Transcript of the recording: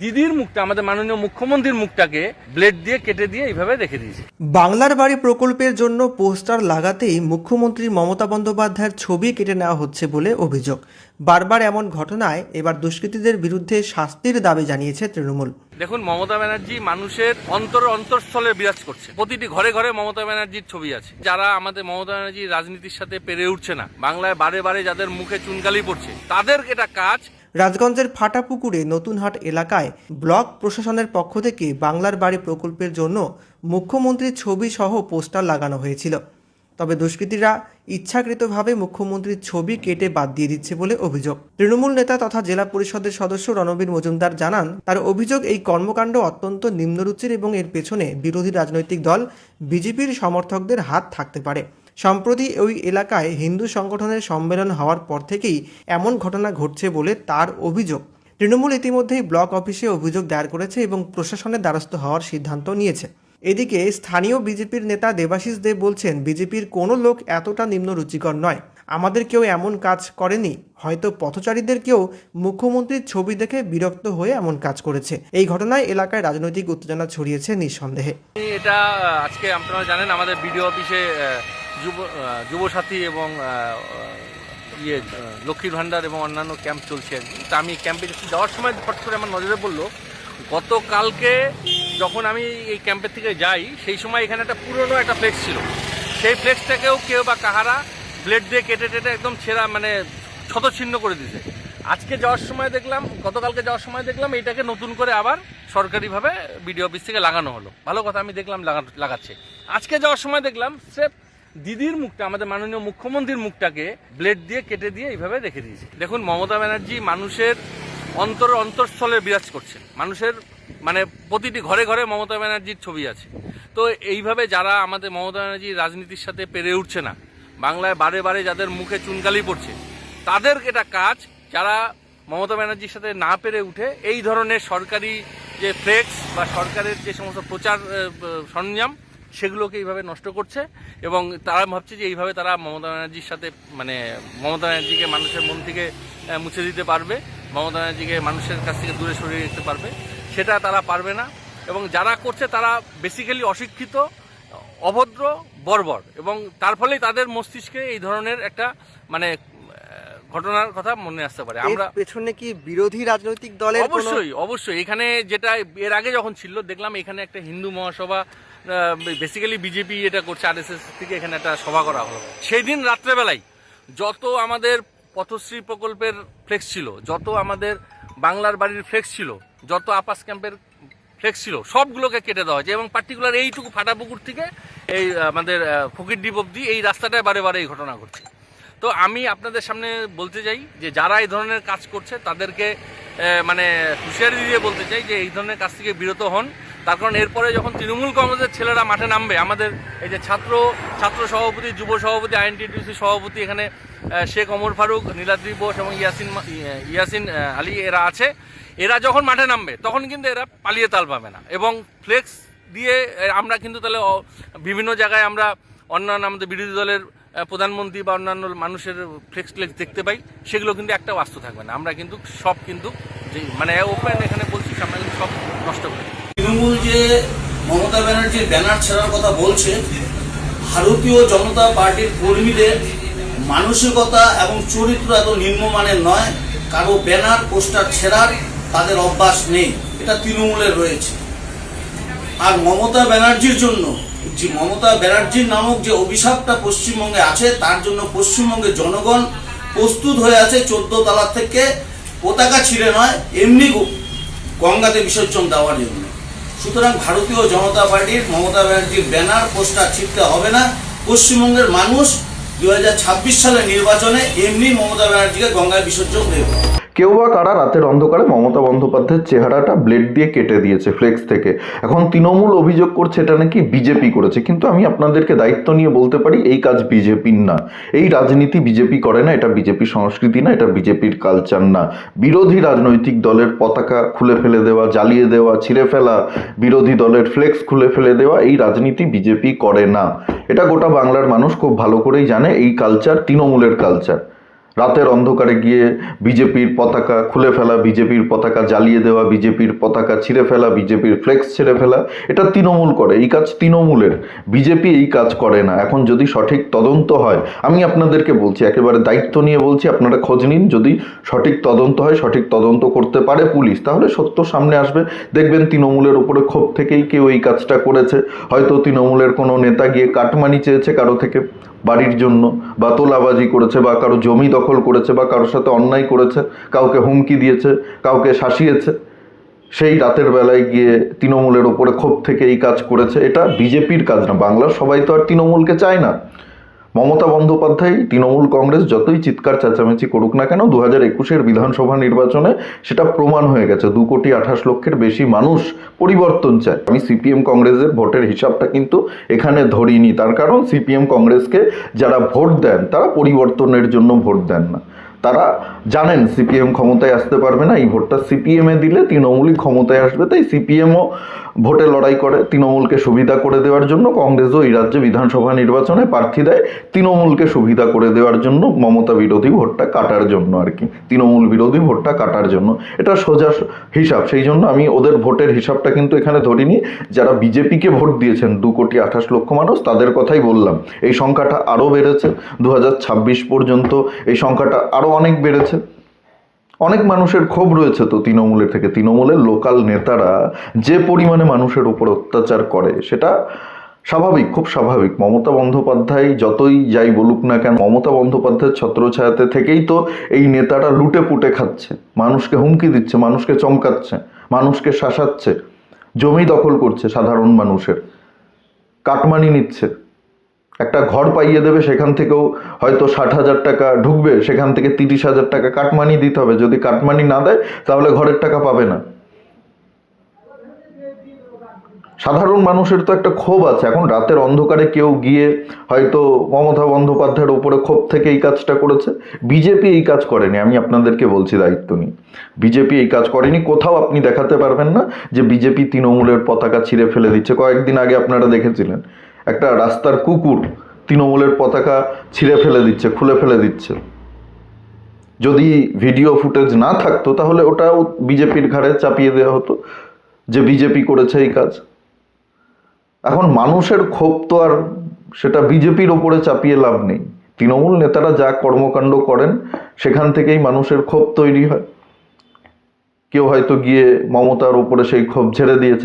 দিদির মুখটা আমাদের মাননীয় মুখ্যমন্ত্রীর মুখটাকে ব্লেড দিয়ে কেটে দিয়ে এইভাবে রেখে দিয়েছে। বাংলার বাড়ি প্রকল্পের জন্য পোস্টার লাগাতেই মুখ্যমন্ত্রী মমতা বন্দ্যোপাধ্যায়ের ছবি কেটে নেওয়া হচ্ছে বলে অভিযোগ। বারবার এমন ঘটনায় এবার দুষ্কৃতীদের বিরুদ্ধে শাস্তির দাবি জানিয়েছে তৃণমূল। দেখুন মমতা ব্যানার্জি মানুষের অন্তর অন্তঃস্থলে বিরাজ করছে। প্রতিটি ঘরে ঘরে মমতা ব্যানার্জির ছবি আছে। যারা আমাদের মমতা ব্যানার্জি রাজনীতির সাথে পেরে উঠছে না বাংলায় বারে বারে যাদের মুখে চুনকালি পড়ছে তাদের এটা কাজ রাজগঞ্জের ফাটা ফাটাপুকুরে নতুনহাট এলাকায় ব্লক প্রশাসনের পক্ষ থেকে বাংলার বাড়ি প্রকল্পের জন্য মুখ্যমন্ত্রীর ছবি সহ পোস্টার লাগানো হয়েছিল। তবে দুষ্কৃতীরা ইচ্ছাকৃতভাবে মুখ্যমন্ত্রীর ছবি কেটে বাদ দিয়ে দিচ্ছে বলে অভিযোগ। তৃণমূল নেতা তথা জেলা পরিষদের সদস্য রণবীর মজুমদার জানান, তার অভিযোগ এই কর্মকাণ্ড অত্যন্ত নিম্নরুচির এবং এর পেছনে বিরোধী রাজনৈতিক দল, বিজেপির সমর্থকদের হাত থাকতে পারে। সম্প্রতি ওই এলাকায় হিন্দু সংগঠনের সম্মেলন হওয়ার পর থেকেই এমন ঘটনা ঘটছে বলে তার অভিযোগ। তৃণমূল ইতিমধ্যেই ব্লক অফিসে অভিযোগ দায়ের করেছে এবং প্রশাসনের দ্বারস্থ হওয়ার সিদ্ধান্ত নিয়েছে। এদিকে স্থানীয় বিজেপির নেতা দেবাশিস দেব বলছেন, বিজেপির কোনো লোক এতটা নিম্ন রুচিকর নয়। আমাদের কেউ এমন কাজ করেনি। হয়তো পথচারীদের কেউ মুখ্যমন্ত্রীর ছবি দেখে বিরক্ত হয়ে এমন কাজ করেছে। এই ঘটনায় এলাকায় রাজনৈতিক উত্তেজনা ছড়িয়েছে নিঃসন্দেহে। এটা আজকে আপনারা জানেন, আমাদের বিডিও অফিসে যুব যুবসাথী এবং ইয়ে লক্ষ্মীর ভাণ্ডার এবং অন্যান্য ক্যাম্প চলছে আর কি। তা আমি ক্যাম্পে যাওয়ার সময় ফট করে আমার নজরে পড়ল, গতকালকে যখন আমি এই ক্যাম্পের থেকে যাই, সেই সময় এখানে একটা পুরনো একটা ফ্লেক্স ছিল। সেই ফ্লেক্সটাকেও কেউ বা কাহারা ব্লেড দিয়ে কেটে টেটে একদম ছেঁড়া মানে ক্ষতচ্ছিন্ন করে দিয়েছে আজকে যাওয়ার সময় দেখলাম, গতকালকে যাওয়ার সময় দেখলাম, এটাকে নতুন করে আবার সরকারিভাবে বিডিও অফিস থেকে লাগানো হলো। ভালো কথা, আমি দেখলাম লাগা- লাগাচ্ছে। আজকে যাওয়ার সময় দেখলাম, স্রেফ দিদির মুখটা, আমাদের মাননীয় মুখ্যমন্ত্রীর মুখটাকে ব্লেড দিয়ে কেটে দিয়ে এইভাবে রেখে দিয়েছে। দেখুন, মমতা ব্যানার্জি মানুষের অন্তর অন্তঃস্থলে বিরাজ করছেন। মানুষের মানে প্রতিটি ঘরে ঘরে মমতা ব্যানার্জির ছবি আছে। তো এইভাবে যারা আমাদের মমতা ব্যানার্জির রাজনীতির সাথে পেরে উঠছে না, বাংলায় বারে বারে যাদের মুখে চুনকালি পড়ছে, তাদের এটা কাজ, যারা মমতা ব্যানার্জির সাথে না পেরে উঠে এই ধরনের সরকারি যে ফ্লেক্স বা সরকারের যে সমস্ত প্রচার সরঞ্জাম সেগুলোকে এইভাবে নষ্ট করছে এবং তারা ভাবছে যে এইভাবে তারা মমতা ব্যানার্জির সাথে মানে মমতা ব্যানার্জিকে মানুষের মন থেকে মুছে দিতে পারবে মমতা ব্যানার্জিকে মানুষের কাছ থেকে দূরে সরিয়ে রাখতে পারবে। সেটা তারা পারবে না এবং যারা করছে তারা বেসিক্যালি অশিক্ষিত অভদ্র বর্বর এবং তার ফলেই তাদের মস্তিষ্কে এই ধরনের একটা মানে ঘটনার কথা মনে আসতে পারে। আমরা পেছনে কি বিরোধী রাজনৈতিক দলের অবশ্যই অবশ্যই। এখানে যেটা এর আগে যখন ছিল দেখলাম এখানে একটা হিন্দু মহাসভা বেসিক্যালি বিজেপি এটা করছে আরএসএস থেকে এখানে একটা সভা করা হলো। সেই দিন রাত্রেবেলায় যত আমাদের পথশ্রী প্রকল্পের ফ্লেক্স ছিল, যত আমাদের বাংলার বাড়ির ফ্লেক্স ছিল, যত আপাস ক্যাম্পের ফ্লেক্স ছিল, সবগুলোকে কেটে দেওয়া হয়েছে এবং পার্টিকুলার এইটুকু ফাটাপুকুর থেকে এই আমাদের ফকির দ্বীপ অব্দি এই রাস্তাটায় বারে বারে এই ঘটনা ঘটছে। তো আমি আপনাদের সামনে বলতে চাই যে যারা এই ধরনের কাজ করছে, তাদেরকে মানে হুঁশিয়ারি দিয়ে বলতে চাই যে এই ধরনের কাজ থেকে বিরত হন। তার কারণ এরপরে যখন তৃণমূল কংগ্রেসের ছেলেরা মাঠে নামবে, আমাদের এই যে ছাত্র ছাত্র সভাপতি, যুব সভাপতি আইএনটিটিউসি সভাপতি এখানে শেখ ওমর ফারুক, নীলাদ্রি বোস এবং ইয়াসিন ইয়াসিন আলী এরা আছে। এরা যখন মাঠে নামবে, তখন কিন্তু এরা পালিয়ে তাল পাবে না এবং ফ্লেক্স দিয়ে আমরা কিন্তু তাহলে বিভিন্ন জায়গায় আমরা অন্যান্য আমাদের বিরোধী দলের প্রধানমন্ত্রী বা অন্যান্য মানুষের ফ্লেক্স ফ্লেক্স দেখতে পাই, সেগুলো কিন্তু একটা বাস্তু থাকবে না। আমরা কিন্তু সব কিন্তু মানে ওপেন এখানে বলছি কিন্তু সব নষ্ট করি মমতা ব্যানার্জির ব্যানার ছেড়ার কথা বলছে, ভারতীয় জনতা পার্টির কর্মীদের মানসিকতা এবং চরিত্র এত নিম্নমানের নয়, কারও ব্যানার, পোস্টার ছেড়ার তাদের অভ্যাস নেই। এটা তৃণমূলের রয়েছে। আর মমতা ব্যানার্জির জন্য, যে মমতা ব্যানার্জির নামক যে অভিশাপটা পশ্চিমবঙ্গে আছে, তার জন্য পশ্চিমবঙ্গের জনগণ প্রস্তুত হয়ে আছে চোদ্দ তলা থেকে, পতাকা ছিঁড়ে নয়, এমনি গঙ্গাতে বিসর্জন দেওয়ার জন্য। সুতরাং ভারতীয় জনতা পার্টির মমতা ব্যানার্জির ব্যানার, পোস্টার ছিটতে হবে না। পশ্চিমবঙ্গের মানুষ দু হাজার ছাব্বিশ সালের নির্বাচনে এমনি মমতা ব্যানার্জিকে গঙ্গায় বিসর্জন দেবে। কেউ বা কারা রাতের অন্ধকারে মমতা বন্দ্যোপাধ্যায়ের চেহারাটা ব্লেড দিয়ে কেটে দিয়েছে ফ্লেক্স থেকে। এখন তৃণমূল অভিযোগ করছে এটা নাকি বিজেপি করেছে। কিন্তু আমি আপনাদেরকে দায়িত্ব নিয়ে বলতে পারি, এই কাজ বিজেপির না। এই রাজনীতি বিজেপি করে না, এটা বিজেপি সংস্কৃতি না, এটা বিজেপির কালচার না। বিরোধী রাজনৈতিক দলের পতাকা খুলে ফেলে দেওয়া, জ্বালিয়ে দেওয়া, ছিঁড়ে ফেলা, বিরোধী দলের ফ্লেক্স খুলে ফেলে দেওয়া, এই রাজনীতি বিজেপি করে না। এটা গোটা বাংলার মানুষ খুব ভালো করেই জানে, এই কালচার তৃণমূলের কালচার। রাতের অন্ধকারে গিয়ে বিজেপির পতাকা খুলে ফেলা, বিজেপির পতাকা জ্বালিয়ে দেওয়া, বিজেপির পতাকা ছিঁড়ে ফেলা, বিজেপির ফ্লেক্স ছিঁড়ে ফেলা, এটা তৃণমূল করে। এই কাজ তৃণমূলের। বিজেপি এই কাজ করে না। এখন যদি সঠিক তদন্ত হয়, আমি আপনাদেরকে বলছি, একেবারে দায়িত্ব নিয়ে বলছি, আপনারা খোঁজ নিন। যদি সঠিক তদন্ত হয়, সঠিক তদন্ত করতে পারে পুলিশ, তাহলে সত্য সামনে আসবে। দেখবেন তৃণমূলের উপরে ক্ষোভ থেকেই কেউ এই কাজটা করেছে। হয়তো তৃণমূলের কোনো নেতা গিয়ে কাটমানি চেয়েছে কারও থেকে বাড়ির জন্য, বা তোলাবাজি করেছে, বা কারও জমি দখল করেছে বা কারোর সাথে অন্যায় করেছে, কাউকে হুমকি দিয়েছে, কাউকে শাসিয়েছে, সেই রাতের বেলায় গিয়ে তৃণমূলের ওপরে ক্ষোভ থেকে এই কাজ করেছে। এটা বিজেপির কাজ না, বাংলার সবাই তো আর তৃণমূলকে চায় না। মমতা বন্দ্যোপাধ্যায়, তৃণমূল কংগ্রেস যতই চিৎকার চেঁচামেচি করুক না কেন দু হাজার একুশের বিধানসভা নির্বাচনে সেটা প্রমাণ হয়ে গেছে। দু কোটি আঠাশ লক্ষের বেশি মানুষ পরিবর্তন চায়। আমি সিপিএম কংগ্রেসের ভোটের হিসাবটা কিন্তু এখানে ধরিনি। তার কারণ সিপিএম কংগ্রেসকে যারা ভোট দেন, তারা পরিবর্তনের জন্য ভোট দেন না। তারা জানেন সিপিএম ক্ষমতায় আসতে পারবে না, এই ভোটটা সিপিএমে দিলে তৃণমূলই ক্ষমতায় আসবে। তাই সিপিএমও ভোটে লড়াই করে, তৃণমূলকে সুবিধা করে দেওয়ার জন্য কংগ্রেসও এই রাজ্যে বিধানসভা নির্বাচনে প্রার্থী দেয়। তৃণমূলকে সুবিধা করে দেওয়ার জন্য মমতা বিরোধী ভোটটা কাটার জন্য আর কি, তৃণমূল বিরোধী ভোটটা কাটার জন্য। এটা সোজা হিসাব, সেই জন্য আমি ওদের ভোটের হিসাবটা কিন্তু এখানে ধরিনি। যারা বিজেপিকে ভোট দিয়েছেন, দু কোটি আঠাশ লক্ষ মানুষ, তাদের কথাই বললাম। এই সংখ্যাটা আরও বেড়েছে। দু হাজার ছাব্বিশ পর্যন্ত এই সংখ্যাটা আরও অনেক বেড়েছে। অনেক মানুষের ক্ষোভ রয়েছে তো তৃণমূলের থেকে। তৃণমূলের লোকাল নেতারা যে পরিমাণে মানুষের উপর অত্যাচার করে, সেটা স্বাভাবিক, খুব স্বাভাবিক। মমতা বন্দ্যোপাধ্যায় যতই যাই বলুক না কেন, মমতা বন্দ্যোপাধ্যায়ের ছত্রছায়াতে থেকেই তো এই নেতারা লুটে পুটে খাচ্ছে। মানুষকে হুমকি দিচ্ছে, মানুষকে চমকাচ্ছে, মানুষকে শাসাচ্ছে। জমি দখল করছে সাধারণ মানুষের। কাটমানি নিচ্ছে। একটা ঘর পাইয়ে দেবে, সেখান থেকেও হয়তো ষাট হাজার টাকা ঢুকবে, সেখান থেকে তিরিশ হাজার টাকা কাটমানি দিতে হবে। যদি কাটমানি না দেয়, তাহলে ঘরের টাকা পাবে না। সাধারণ মানুষের তো একটা ক্ষোভ আছে। এখন রাতের অন্ধকারে কেউ গিয়ে হয়তো মমতা বন্দ্যোপাধ্যায়ের উপরে ক্ষোভ থেকে এই কাজটা করেছে। বিজেপি এই কাজ করেনি, আমি আপনাদেরকে বলছি দায়িত্ব নিই বিজেপি এই কাজ করেনি, কোথাও আপনি দেখাতে পারবেন না যে বিজেপি তৃণমূলের পতাকা ছিঁড়ে ফেলে দিচ্ছে। কয়েকদিন আগে আপনারা দেখেছিলেন। একটা রাস্তার কুকুর তৃণমূলের পতাকা ছিঁড়ে ফেলে দিচ্ছে, খুলে ফেলে দিচ্ছে। যদি ভিডিও ফুটেজ না থাকতো, তাহলে ওটাও বিজেপির ঘাড়ে চাপিয়ে দেওয়া হতো যে বিজেপি করেছে এই কাজ। এখন মানুষের ক্ষোভ তো আর সেটা বিজেপির ওপরে চাপিয়ে লাভ নেই। তৃণমূল নেতারা যা কর্মকাণ্ড করেন, সেখান থেকেই মানুষের ক্ষোভ তৈরি হয়। কেউ হয়তো গিয়ে মমতার ওপরে সেই ক্ষোভ ঝেড়ে দিয়েছে।